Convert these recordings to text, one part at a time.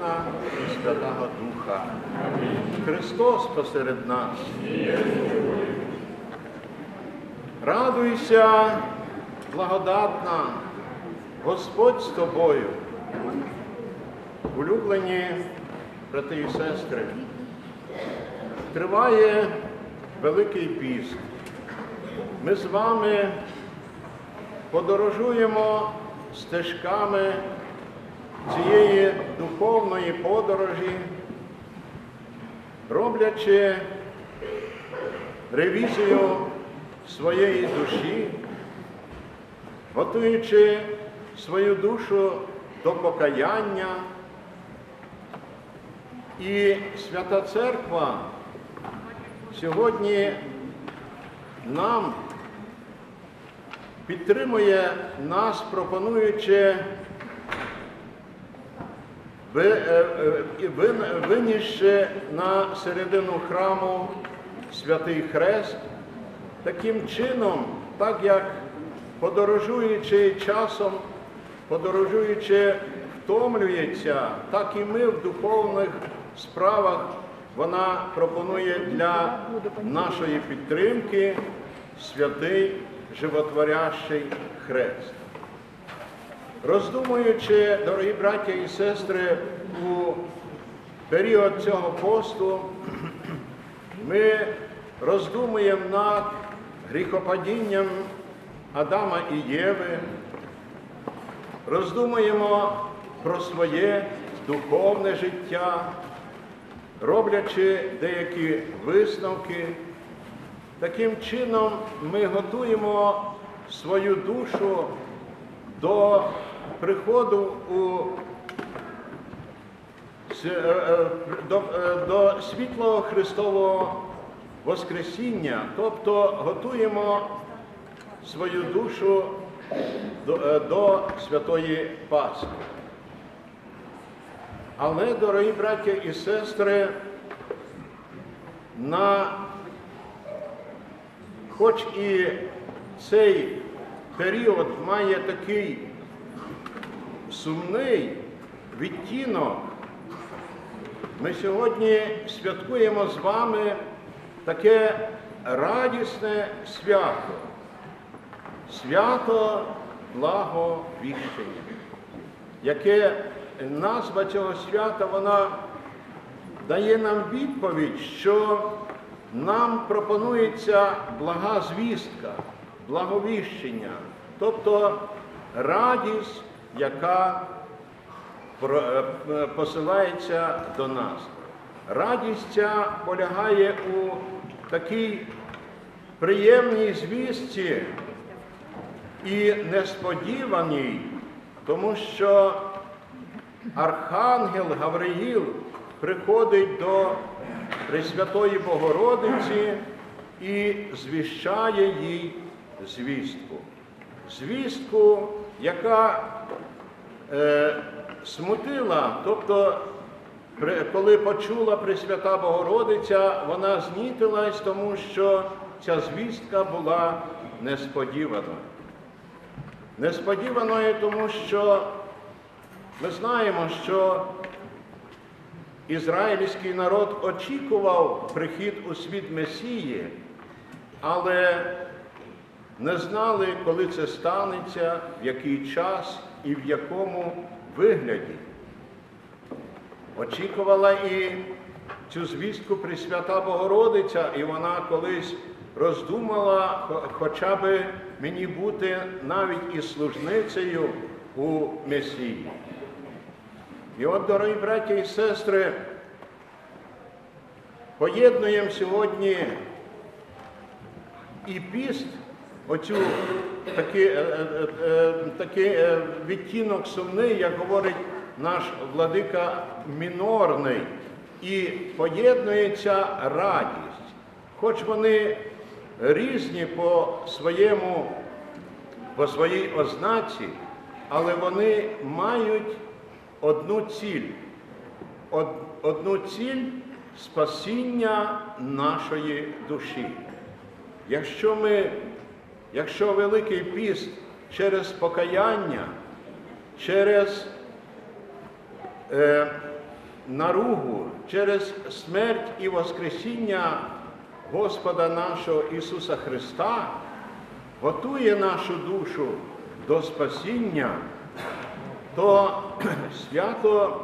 І Святого Духа. Христос посеред нас. Радуйся, благодатна, Господь з тобою. Улюблені брати і сестри, триває Великий піст. Ми з вами подорожуємо стежками цієї духовної подорожі, роблячи ревізію своєї душі, готуючи свою душу до покаяння. І Свята Церква сьогодні нам підтримує нас, пропонуючи винісши на середину храму святий хрест, таким чином, так як подорожуючи часом, подорожуючи втомлюється, так і ми в духовних справах вона пропонує для нашої підтримки святий животворящий хрест. Роздумуючи, дорогі браття і сестри, у період цього посту, ми роздумуємо над гріхопадінням Адама і Єви, роздумуємо про своє духовне життя, роблячи деякі висновки. Таким чином ми готуємо свою душу до приходу у е, е, до, е, до світлого Христового Воскресіння, тобто готуємо свою душу до, до святої Пасхи. Але, дорогі браття і сестри, на хоч і цей період має такий сумний відтінок, ми сьогодні святкуємо з вами таке радісне свято, свято благовіщення, яке назва цього свята, вона дає нам відповідь, що нам пропонується блага звістка, благовіщення, тобто радість, яка е, посилається до нас. Радість ця полягає у такій приємній звістці і несподіваній, тому що Архангел Гавриїл приходить до Пресвятої Богородиці і звіщає їй звістку. Звістку, яка смутила, тобто, коли почула Пресвята Богородиця, вона знітилась, тому що ця звістка була несподівана. Несподіваною, тому що ми знаємо, що ізраїльський народ очікував прихід у світ Месії, але не знали, коли це станеться, в який час і в якому вигляді. Очікувала і цю звістку Пресвята Богородиця, і вона колись роздумала, хоча би мені бути навіть і служницею у Месії. І от, дорогі браті і сестри, поєднуємо сьогодні і піст, оцю такий, е, е, е, такий е, відтінок сумний, як говорить наш владика мінорний, і поєднується радість. Хоч вони різні по своєму, по своїй ознаці, але вони мають одну ціль. Одну ціль спасіння нашої душі. Якщо ми, якщо Великий піст через покаяння, через е, наругу, через смерть і Воскресіння Господа нашого Ісуса Христа готує нашу душу до спасіння, то свято,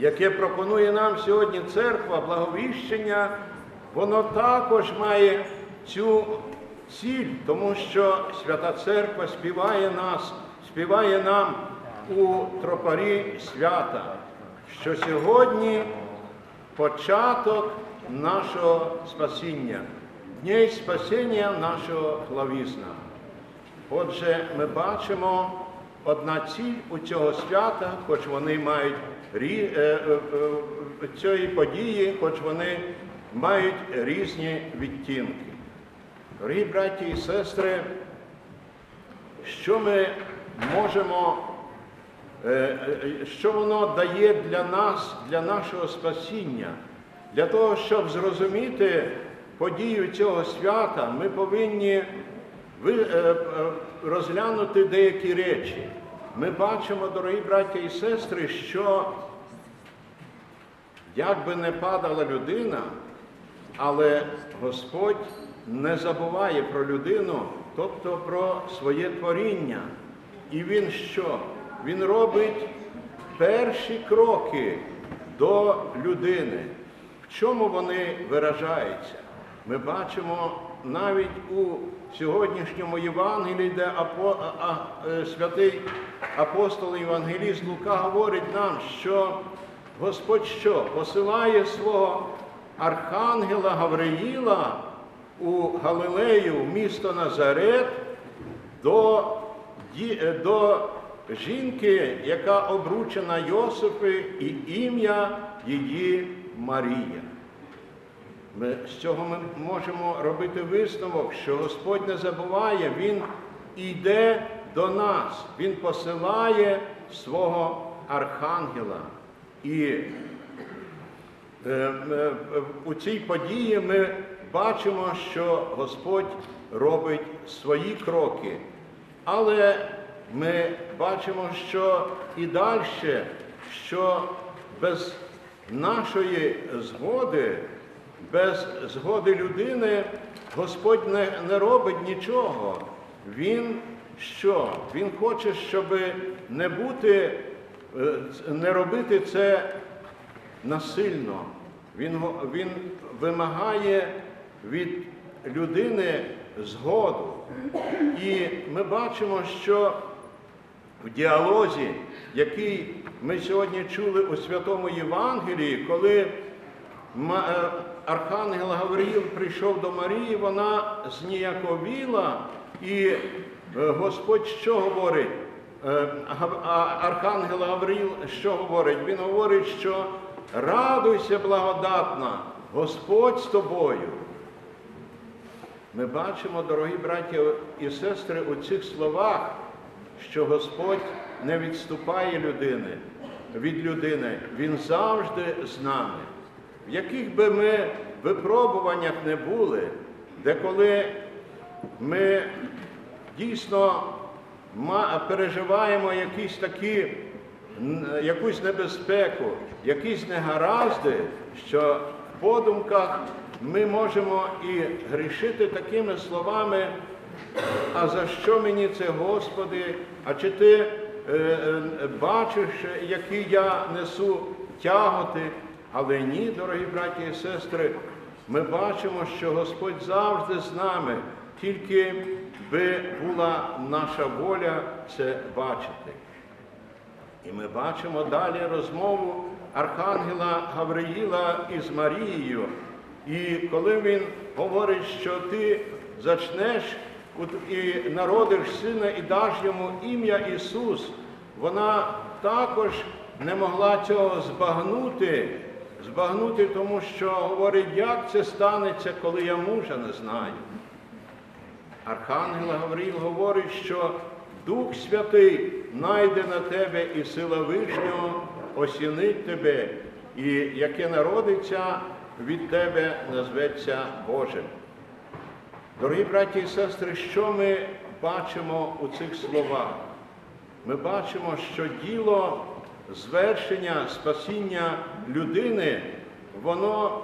яке пропонує нам сьогодні церква, благовіщення, воно також має цю ціль, тому що Свята Церква співає нас, співає нам у тропарі свята, що сьогодні початок нашого спасіння, дней спасіння нашого главізна. Отже, ми бачимо одна ціль у цього свята, хоч вони мають е, е, е, цієї події, хоч вони мають різні відтінки. Дорогі браті і сестри, що ми можемо, е, е, що воно дає для нас, для нашого спасіння? Для того, щоб зрозуміти подію цього свята, ми повинні ви- е, розглянути деякі речі. Ми бачимо, дорогі браття і сестри, що як би не падала людина, але Господь не забуває про людину, тобто про своє творіння. І Він що? Він робить перші кроки до людини. В чому вони виражаються? Ми бачимо навіть у сьогоднішньому Євангелії, де апо, а, а, е, святий апостол Євангеліст Лука говорить нам, що Господь що посилає свого архангела Гавриїла у Галилею, в місто Назарет, до, е, до жінки, яка обручена Йосипи, і ім'я її Марія. Ми, з цього ми можемо робити висновок, що Господь не забуває, Він йде до нас, Він посилає свого архангела. І е, е, у цій події ми бачимо, що Господь робить свої кроки. Але ми бачимо, що і далі, що без нашої згоди, без згоди людини Господь не, не робить нічого. Він що? Він хоче, щоб не бути, е, не робити це насильно. Він, він вимагає від людини згоду. І ми бачимо, що в діалозі, який ми сьогодні чули у Святому Євангелії, коли е, Архангел Гавриїл прийшов до Марії, вона зніяковіла, і е, Господь що говорить? Е, Архангел Гавриїл що говорить? Він говорить, що радуйся, благодатна, Господь з тобою. Ми бачимо, дорогі браті і сестри, у цих словах, що Господь не відступає людини, від людини, Він завжди з нами. В яких би ми випробуваннях не були, де коли ми дійсно переживаємо якісь такі, якусь небезпеку, якісь негаразди, що в подумках ми можемо і грішити такими словами, а за що мені це, Господи? А чи ти е, е, бачиш, які я несу тяготи? Але ні, дорогі браті і сестри, ми бачимо, що Господь завжди з нами, тільки би була наша воля це бачити. І ми бачимо далі розмову Архангела Гавриїла із Марією. І коли він говорить, що ти зачнеш і народиш сина і даш йому ім'я Ісус, вона також не могла цього збагнути, збагнути, тому що говорить, як це станеться, коли я мужа не знаю. Архангел Гавриїл говорить, що Дух Святий найде на тебе і сила Вишнього осінить тебе, і яке народиться від тебе назветься Божим. Дорогі браті і сестри, що ми бачимо у цих словах? Ми бачимо, що діло звершення, спасіння людини, воно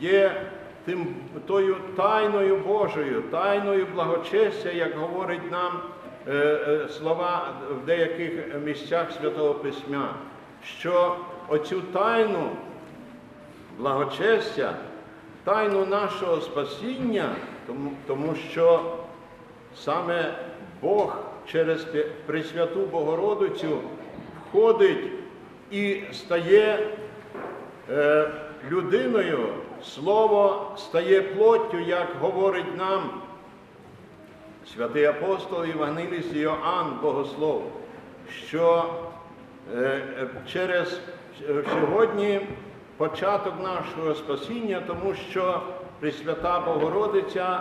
є тим, тою тайною Божою, тайною благочестя, як говорить нам е, е, слова в деяких місцях Святого Письма, що оцю тайну благочестя, тайну нашого спасіння, тому, тому що саме Бог через Пресвяту Богородицю входить і стає е, людиною, Слово стає плоттю, як говорить нам святий апостол Євангеліст Йоанн Богослов, що е, е, через е, сьогодні початок нашого спасіння, тому що Пресвята Богородиця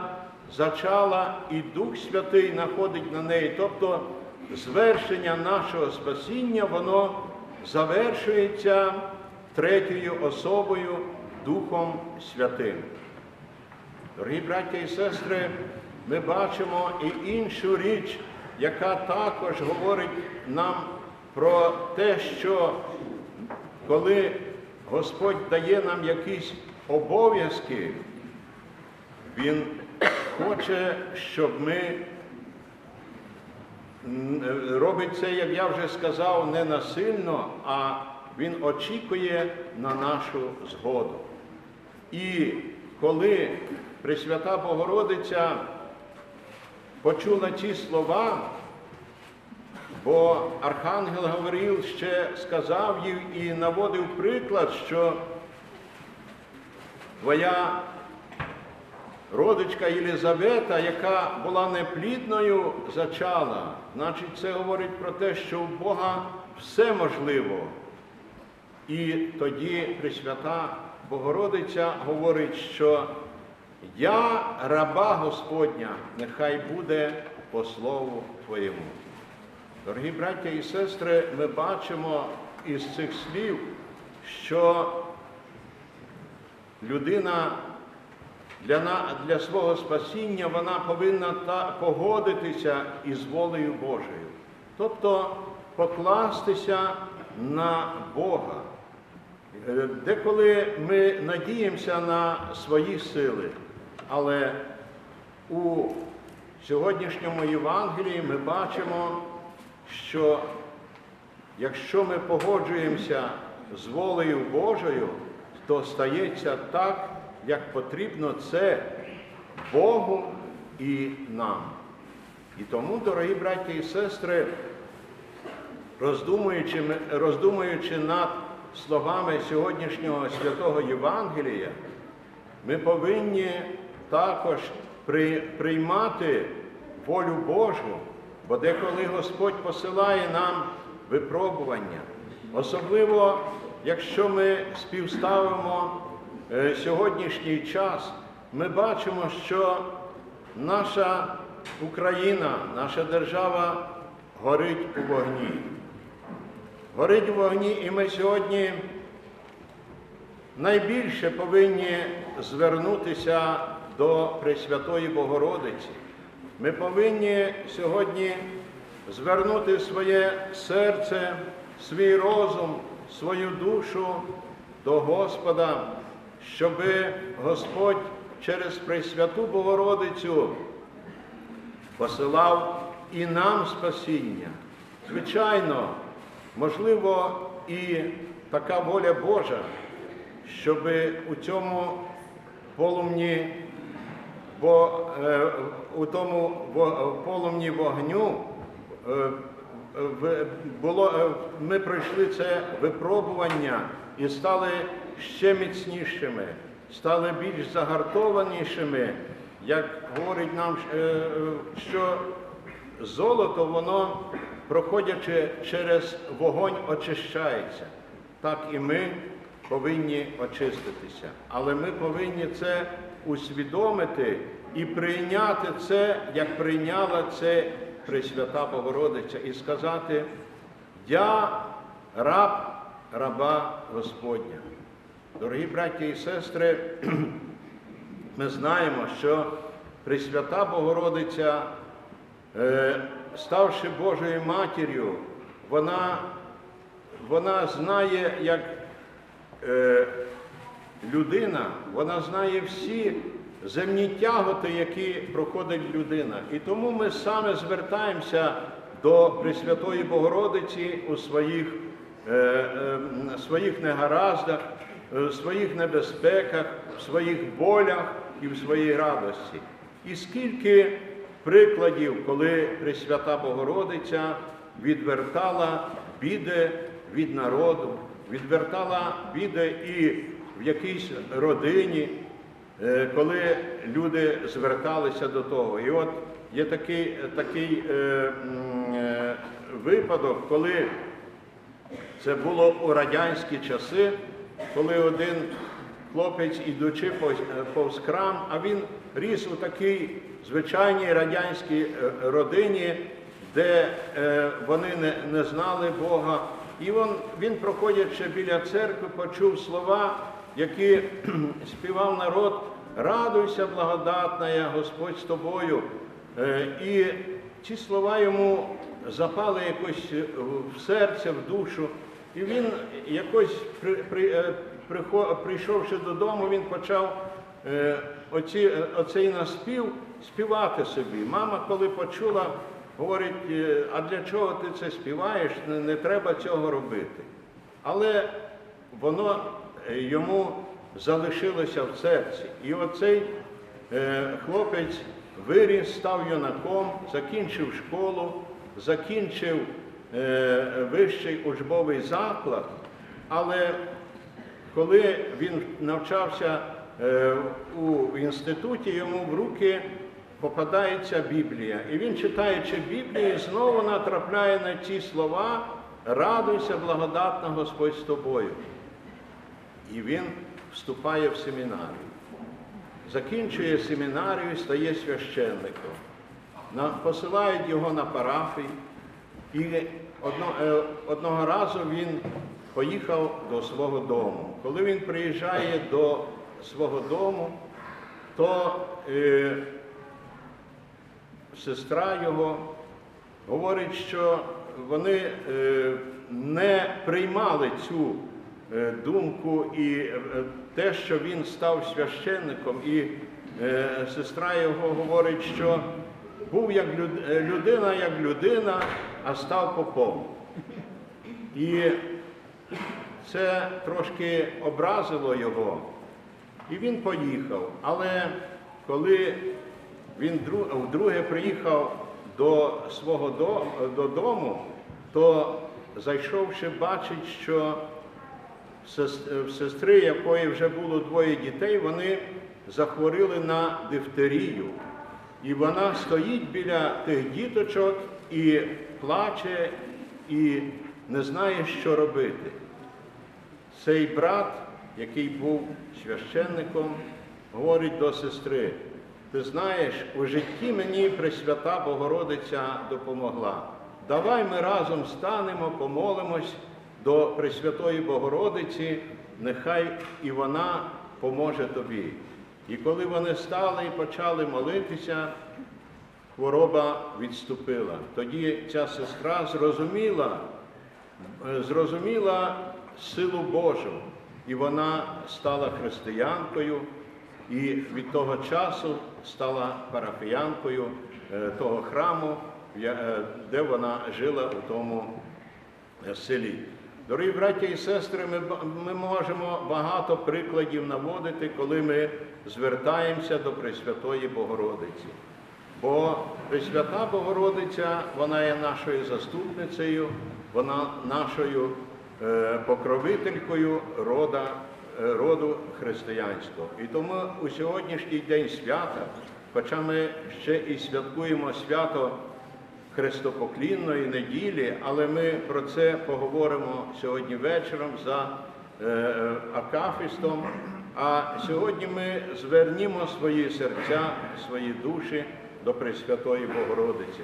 зачала і Дух Святий находить на неї. Тобто звершення нашого спасіння, воно завершується третьою особою Духом Святим. Дорогі браття і сестри, ми бачимо і іншу річ, яка також говорить нам про те, що коли Господь дає нам якісь обов'язки, Він хоче, щоб ми робить це, як я вже сказав, не насильно, а Він очікує на нашу згоду. І коли Пресвята Богородиця почула ці слова, бо Архангел Гавриїл ще сказав їй і наводив приклад, що твоя родичка Єлизавета, яка була неплідною, зачала, значить, це говорить про те, що у Бога все можливо. І тоді Пресвята Богородиця говорить, що я раба Господня, нехай буде по слову Твоєму. Дорогі браття і сестри, ми бачимо із цих слів, що людина для, для свого спасіння вона повинна та, погодитися із волею Божою. Тобто покластися на Бога. Е, Деколи ми надіємося на свої сили, але у сьогоднішньому Євангелії ми бачимо, що якщо ми погоджуємося з волею Божою, то стається так, як потрібно це Богу і нам. І тому, дорогі браті і сестри, роздумуючи, роздумуючи над словами сьогоднішнього святого Євангелія, ми повинні також при, приймати волю Божу, бо деколи Господь посилає нам випробування. Особливо, якщо ми співставимо е, сьогоднішній час, ми бачимо, що наша Україна, наша держава горить у вогні. Горить у вогні, і ми сьогодні найбільше повинні звернутися до Пресвятої Богородиці. Ми повинні сьогодні звернути своє серце, свій розум, свою душу до Господа, щоби Господь через Пресвяту Богородицю посилав і нам спасіння. Звичайно, можливо, і така воля Божа, щоб у цьому полумні, бо е, у тому полумні вогню е, було, е, ми пройшли це випробування і стали ще міцнішими, стали більш загартованішими, як говорить нам, е, що золото, воно, проходячи через вогонь, очищається. Так і ми повинні очиститися. Але ми повинні це усвідомити і прийняти це, як прийняла це Пресвята Богородиця, і сказати, я раб раба Господня. Дорогі браті і сестри, ми знаємо, що Пресвята Богородиця, е, ставши Божою матір'ю, вона вона знає, як е, людина, вона знає всі земні тяготи, які проходить людина. І тому ми саме звертаємося до Пресвятої Богородиці у своїх, е, е, своїх негараздах, е, своїх небезпеках, в своїх болях і в своїй радості. І скільки прикладів, коли Пресвята Богородиця відвертала біди від народу, відвертала біди і в якійсь родині, е, коли люди зверталися до того. І от є такий, такий е, е, випадок, коли це було у радянські часи, коли один хлопець, ідучи е, повз крам, а він ріс у такій звичайній радянській родині, де е, вони не, не знали Бога. І він, він, проходячи біля церкви, почув слова, які співав народ, радуйся, благодатна, Господь з тобою. Е, І ці слова йому запали якось в серце, в душу. І він якось при, при, е, прийшовши додому, він почав е, оці, оцей наспів співати собі. Мама, коли почула, говорить, а для чого ти це співаєш? Не, не треба цього робити. Але воно йому залишилося в серці. І оцей е, хлопець виріс, став юнаком, закінчив школу, закінчив е, вищий учбовий заклад, але коли він навчався е, у інституті, йому в руки попадається Біблія. І він, читаючи Біблію, знову натрапляє на ті слова Радуйся, благодатна Господь з тобою. І він вступає в семінарію. Закінчує семінарію, стає священником. Посилають його на парафії. І е, одного разу він поїхав до свого дому. Коли він приїжджає до свого дому, то е, сестра його говорить, що вони е, не приймали цю думку і е, те, що він став священником, і е, сестра його говорить, що був як е, людина, як людина, а став попом. І це трошки образило його, і він поїхав. Але коли він вдруге приїхав до свого додому, то зайшовши, бачить, що в сестри, якої вже було двоє дітей, вони захворіли на дифтерію. І вона стоїть біля тих діточок і плаче, і не знає, що робити. Цей брат, який був священником, говорить до сестри, ти знаєш, у житті мені Пресвята Богородиця допомогла. Давай ми разом станемо, помолимось до Пресвятої Богородиці, нехай і вона поможе тобі. І коли вони стали і почали молитися, хвороба відступила. Тоді ця сестра зрозуміла, зрозуміла силу Божу, і вона стала християнкою, і від того часу стала парафіянкою е, того храму, е, де вона жила у тому селі. Дорогі браття і сестри, ми, ми можемо багато прикладів наводити, коли ми звертаємося до Пресвятої Богородиці. Бо Пресвята Богородиця, вона є нашою заступницею, вона нашою е, покровителькою рода, е, роду християнського. І тому у сьогоднішній день свята, хоча ми ще і святкуємо свято Христопоклінної неділі, але ми про це поговоримо сьогодні вечором за е, е, Акафістом. А сьогодні ми звернімо свої серця, свої душі до Пресвятої Богородиці.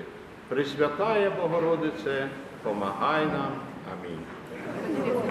Пресвятає Богородице, помагай нам. Амінь.